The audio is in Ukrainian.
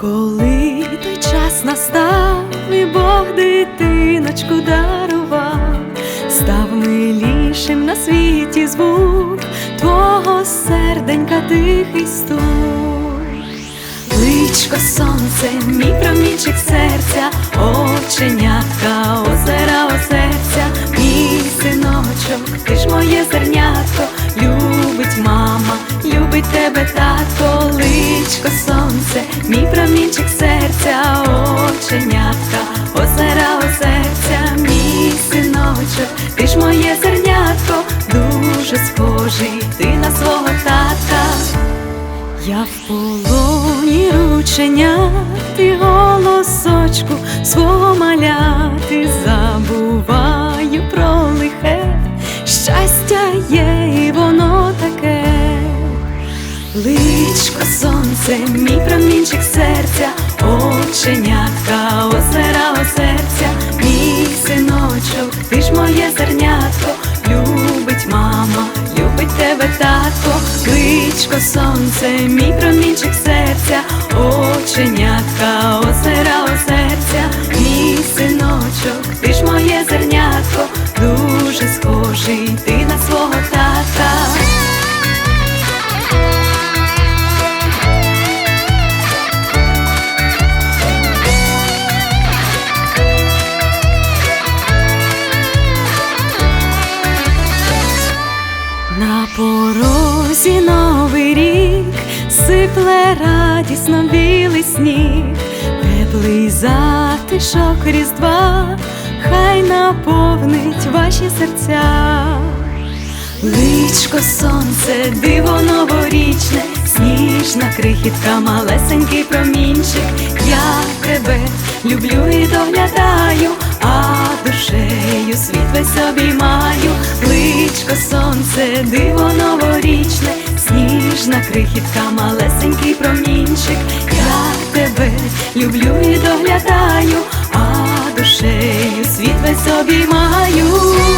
Коли той час настав, і Бог дитиночку дарував, став милішим на світі звук твого серденька тихий стук. Личко сонце, мій промінчик серця, оченятка, озера, озерця, мій синочок, ти ж моє зернятко татко, сонце, мій промінчик серця, оченятка, озера озерця, мій синочок, ти ж моє зернятко, дуже схожий ти на свого тата. Я в полоні рученят і голосочку свого маляти забуваю про лихе, щастя є. Личко сонце, мій промінчик серця, оченятка, озера серця, мій синочок, ти ж моє зернятко, любить мама, любить тебе татко, личко сонце, мій промінчик серця, оченятка, озера сипле радісно білий сніг, теплий затишок різдва, хай наповнить ваші серця. Личко сонце, диво новорічне, сніжна крихітка, малесенький промінчик. Я тебе люблю і доглядаю, а душею світ весь обіймаю. Личко сонце, диво новорічне, сніжна крихітка, малесенький промінчик. Я тебе люблю і доглядаю, а душею світ весь обіймаю.